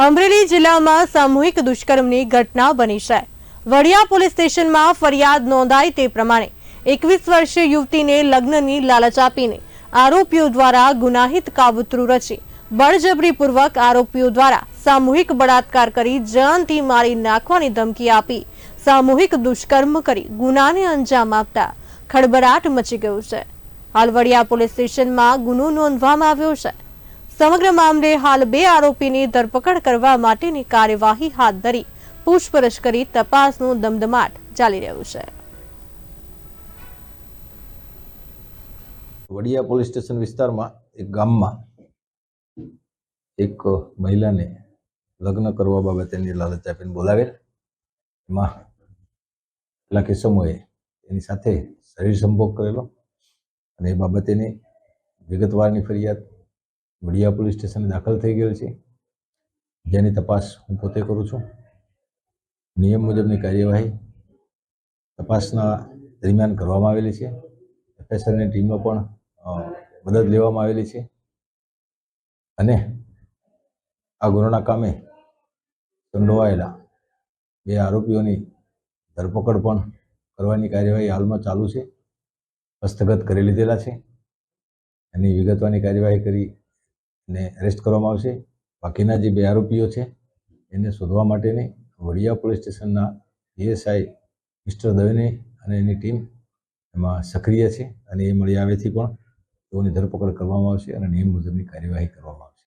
અમરેલી જિલ્લામાં સામૂહિક દુષ્કર્મની ઘટના બની છે. વડિયા પોલીસ સ્ટેશનમાં ફરિયાદ નોંધાઈ તે પ્રમાણે એકવીસ વર્ષીય યુવતીને લગ્નની લાલચ આપીને આરોપીઓ દ્વારા ગુનાહિત કાવતરું રચી બળજબરીપૂર્વક આરોપીઓ દ્વારા સામૂહિક બળાત્કાર કરી જાનથી મારી નાખવાની ધમકી આપી સામૂહિક દુષ્કર્મ કરી ગુનાને અંજામ આપતા ખળબળાટ મચી ગયું છે. હાલ વડિયા પોલીસ સ્ટેશનમાં ગુનો નોંધવામાં આવ્યો છે. સમગ્ર મામલે હાલ બે આરોપીની ધરપકડ કરવા માટેની કાર્યવાહી હાથ ધરી પૂછપરછ કરી તપાસનું ધમધમાટ ચાલી રહ્યું છે. વડિયા પોલીસ સ્ટેશન વિસ્તારમાં એક ગામમાં એક મહિલાને લગ્ન કરવા બાબતેની લાલચ આપીને બોલાવેલ. એમાં કેટલાક સમયે એની સાથે શરીર સંભોગ કરેલો અને એ બાબતેની વિગતવારની ફરિયાદ વડિયા પોલીસ સ્ટેશને દાખલ થઈ ગયેલ છે. જેની તપાસ હું પોતે કરું છું. નિયમ મુજબની કાર્યવાહી તપાસના દરમિયાન કરવામાં આવેલી છે. એફએસએલની ટીમનો પણ મદદ લેવામાં આવેલી છે. અને આ ગુનાના કામે સંડોવાયેલા બે આરોપીઓની ધરપકડ પણ કરવાની કાર્યવાહી હાલમાં ચાલુ છે. હસ્તગત કરી લીધેલા છે. એની વિગતવાની કાર્યવાહી કરી એને અરેસ્ટ કરવામાં આવશે. બાકીના જે બે આરોપીઓ છે, એને શોધવા માટેની વડિયા પોલીસ સ્ટેશનના પીએસઆઈ મિસ્ટર દવેને અને એની ટીમ એમાં સક્રિય છે અને એ મળી આવેથી પણ તેઓની ધરપકડ કરવામાં આવશે અને નિયમ મુજબની કાર્યવાહી કરવામાં આવશે.